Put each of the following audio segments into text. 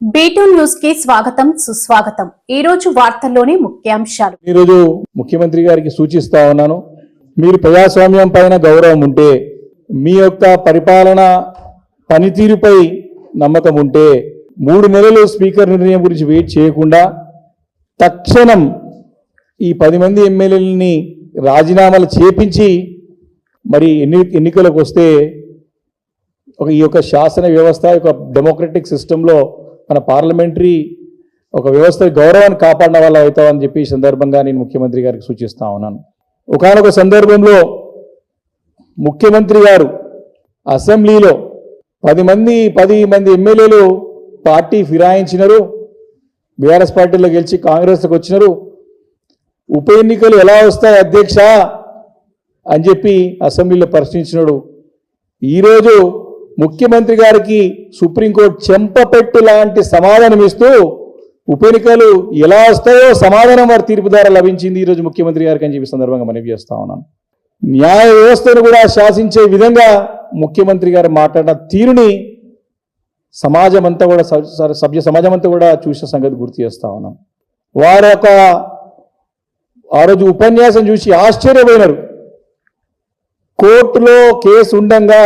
B2 న్యూస్కి స్వాగతం సుస్వాగతం. ఈ రోజు వార్తల్లోని ముఖ్యాంశాలు. ఈరోజు ముఖ్యమంత్రి గారికి సూచిస్తా ఉన్నాను మీరు ప్రజాస్వామ్యం పైన గౌరవం ఉంటే మీ యొక్క పరిపాలన పనితీరుపై నమ్మకం ఉంటే మూడు నెలలు స్పీకర్ నిర్ణయం గురించి వెయిట్ చేయకుండా తక్షణం ఈ పది మంది ఎమ్మెల్యేలని రాజీనామాలు చేపించి మరి ఎన్ని ఎన్నికలకు వస్తే ఒక ఈ యొక్క శాసన వ్యవస్థ యొక్క డెమోక్రటిక్ సిస్టంలో మన పార్లమెంటరీ ఒక వ్యవస్థ గౌరవాన్ని కాపాడిన వాళ్ళు అవుతామని చెప్పి ఈ సందర్భంగా నేను ముఖ్యమంత్రి గారికి సూచిస్తా ఉన్నాను. ఒకనొక సందర్భంలో ముఖ్యమంత్రి గారు అసెంబ్లీలో పది మంది పది మంది ఎమ్మెల్యేలు పార్టీ ఫిరాయించినారు. బీఆర్ఎస్ పార్టీలో గెలిచి కాంగ్రెస్కి వచ్చినారు. ఉప ఎన్నికలు ఎలా వస్తాయి అధ్యక్ష అని చెప్పి అసెంబ్లీలో ప్రశ్నించినాడు. ఈరోజు ముఖ్యమంత్రి గారికి సుప్రీంకోర్టు చెంపపెట్టు లాంటి సమాధానం ఇస్తూ ఉప ఎన్నికలు ఎలా వస్తాయో సమాధానం వారి తీర్పు ద్వారా లభించింది ఈరోజు ముఖ్యమంత్రి గారికి అని చెప్పి సందర్భంగా మనవి చేస్తా ఉన్నాను న్యాయ వ్యవస్థను కూడా శాసించే విధంగా ముఖ్యమంత్రి గారు మాట్లాడిన తీరుని సమాజం అంతా కూడా సభ్య సమాజం అంతా కూడా చూసిన సంగతి గుర్తు చేస్తా ఉన్నాం. వారు ఒక ఆ రోజు ఉపన్యాసం చూసి ఆశ్చర్యపోయినారు. కోర్టులో కేసు ఉండంగా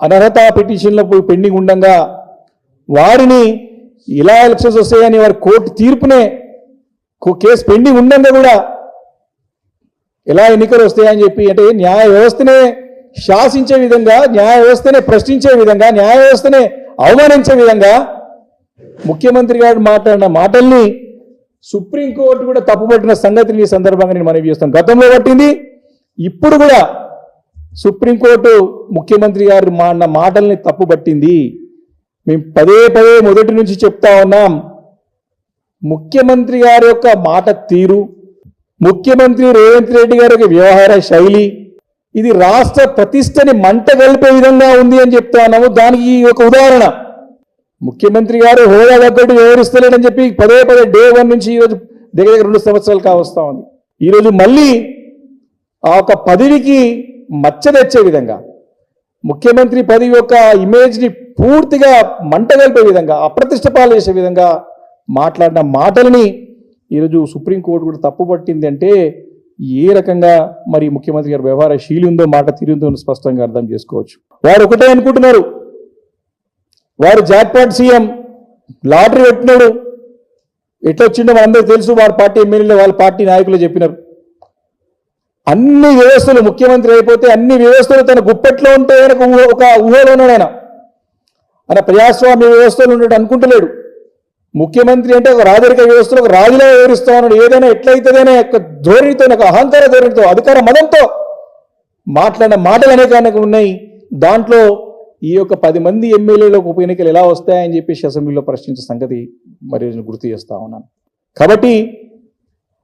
అనర్హత పిటిషన్లకు పెండింగ్ ఉండగా వారిని ఇలా ఎలక్షన్స్ వస్తాయని వారి కోర్టు తీర్పునే కేసు పెండింగ్ ఉండంగా కూడా ఎలా ఎన్నికలు వస్తాయని చెప్పి అంటే న్యాయ వ్యవస్థనే శాసించే విధంగా న్యాయ వ్యవస్థనే ప్రశ్నించే విధంగా న్యాయ వ్యవస్థనే అవమానించే విధంగా ముఖ్యమంత్రి గారు మాట్లాడిన మాటల్ని సుప్రీంకోర్టు కూడా తప్పుపట్టిన సంగతిని ఈ సందర్భంగా నేను మనవి చేస్తాను. గతంలో పట్టింది ఇప్పుడు కూడా సుప్రీంకోర్టు ముఖ్యమంత్రి గారు మా అన్న మాటల్ని తప్పుపట్టింది. మేము పదే పదే మొదటి నుంచి చెప్తా ఉన్నాం. ముఖ్యమంత్రి గారి యొక్క మాట తీరు ముఖ్యమంత్రి రేవంత్ రెడ్డి గారి యొక్క వ్యవహార శైలి ఇది రాష్ట్ర ప్రతిష్టని మంట కలిపే విధంగా ఉంది అని చెప్తా ఉన్నాము. దానికి ఈ ఒక ఉదాహరణ ముఖ్యమంత్రి గారు హోదా తగ్గట్టు వివరిస్తలేడని చెప్పి పదే పదే డే వన్ నుంచి ఈరోజు దగ్గర దగ్గర రెండు సంవత్సరాలు కావస్తా ఉంది. ఈరోజు మళ్ళీ ఆ ఒక పదవికి మచ్చ తెచ్చే విధంగా ముఖ్యమంత్రి పదవి యొక్క ఇమేజ్ని పూర్తిగా మంటగలిపే విధంగా అప్రతిష్ట చేసే విధంగా మాట్లాడిన మాటలని ఈరోజు సుప్రీంకోర్టు కూడా తప్పుపట్టింది అంటే ఏ రకంగా మరి ముఖ్యమంత్రి గారి వ్యవహార శీలి ఉందో మాట తీరుందో స్పష్టంగా అర్థం చేసుకోవచ్చు. వారు ఒకటే అనుకుంటున్నారు. వారు జాక్పాట్ సీఎం లాటరీ పెట్టినాడు ఎట్లా వచ్చిండో మనందరికీ తెలుసు వారి పార్టీ ఎమ్మెల్యేలు వాళ్ళ పార్టీ నాయకులు చెప్పినారు. అన్ని వ్యవస్థలు ముఖ్యమంత్రి అయిపోతే అన్ని వ్యవస్థలు తన గుప్పెట్లో ఉంటే కనుక ఒక ఊహలో ఉన్నాడు ఆయన. ఆయన ప్రజాస్వామ్య వ్యవస్థలు ఉన్నట్టు అనుకుంటలేడు. ముఖ్యమంత్రి అంటే ఒక రాజరిక వ్యవస్థలో ఒక రాజులా వివరిస్తా ఉన్నాడు. ఏదైనా ఎట్లయితేనే ఒక ధోరణితో ఒక అహంకార ధోరణితో అధికార మదంతో మాట్లాడిన మాటలు అనేక ఆయనకు ఉన్నాయి. దాంట్లో ఈ యొక్క పది మంది ఎమ్మెల్యేలకు ఉప ఎన్నికలు ఎలా వస్తాయని చెప్పేసి అసెంబ్లీలో ప్రశ్నించే సంగతి మరి నేను గుర్తు చేస్తా ఉన్నాను. కాబట్టి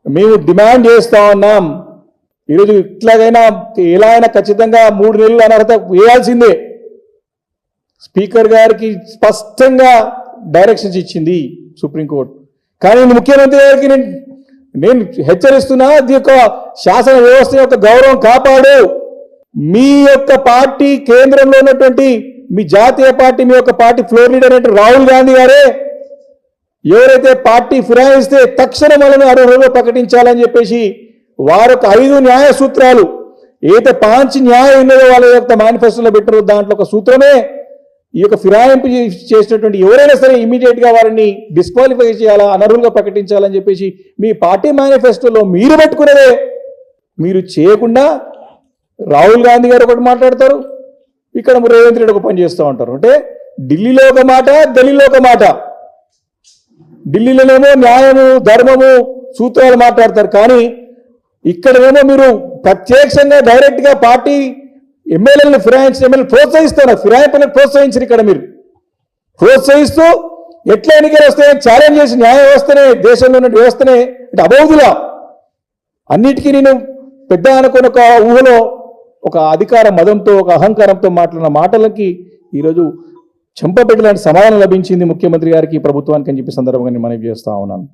మేము డిమాండ్ చేస్తా ఉన్నాం. ఈరోజు ఇట్లాగైనా ఎలా అయినా ఖచ్చితంగా మూడు నెలలు అనర్హత వేయాల్సిందే. స్పీకర్ గారికి స్పష్టంగా డైరెక్షన్స్ ఇచ్చింది సుప్రీంకోర్టు. కానీ ముఖ్యమంత్రి గారికి నేను నేను హెచ్చరిస్తున్నా అది యొక్క శాసన వ్యవస్థ యొక్క గౌరవం కాపాడు. మీ యొక్క పార్టీ కేంద్రంలో ఉన్నటువంటి మీ జాతీయ పార్టీ మీ యొక్క పార్టీ ఫ్లోర్ లీడర్ అంటే రాహుల్ గాంధీ గారే ఎవరైతే పార్టీ ఫిరాయిస్తే తక్షణం వాళ్ళని అర్హులుగా ప్రకటించాలని చెప్పేసి వారొక ఐదు న్యాయ సూత్రాలు. ఏదైతే పాంచ్ న్యాయం ఉన్నదో వాళ్ళ యొక్క మేనిఫెస్టోలో పెట్టారో దాంట్లో ఒక సూత్రమే. ఈ యొక్క ఫిరాయింపు చేసినటువంటి ఎవరైనా సరే ఇమీడియట్గా వారిని డిస్క్వాలిఫై చేయాలా అనర్హులుగా ప్రకటించాలని చెప్పేసి మీ పార్టీ మేనిఫెస్టోలో మీరు పెట్టుకున్నదే. మీరు చేయకుండా రాహుల్ గాంధీ గారు ఒకటి మాట్లాడతారు. ఇక్కడ రేవంత్ రెడ్డి ఒక పని చేస్తూ ఉంటారు. అంటే ఢిల్లీలో ఒక మాట ఢిల్లీలో ఒక మాట. ఢిల్లీలోనేమో న్యాయము ధర్మము సూత్రాలు మాట్లాడతారు. కానీ ఇక్కడేమో మీరు ప్రత్యక్షంగా డైరెక్ట్గా పార్టీ ఎమ్మెల్యేలను ఫిరాయించిన ఎమ్మెల్యే ప్రోత్సహిస్తున్నారు. ఫిరాయింపులను ప్రోత్సహించారు ఇక్కడ మీరు. ప్రోత్సహిస్తూ ఎట్లా ఎన్నికలు వస్తాయని ఛాలెంజ్ చేసి న్యాయ వ్యవస్థనే దేశంలో ఉన్న వ్యవస్థనే అంటే అబౌదులా. అన్నిటికీ నేను పెద్ద అనుకున్న ఒక ఊహలో ఒక అధికార మదంతో ఒక అహంకారంతో మాట్లాడిన మాటలకి ఈరోజు చెంపపెట్టలాంటి సమాధానం లభించింది ముఖ్యమంత్రి గారికి ప్రభుత్వానికి అని చెప్పి సందర్భంగా నేను మనవి చేస్తా ఉన్నాను.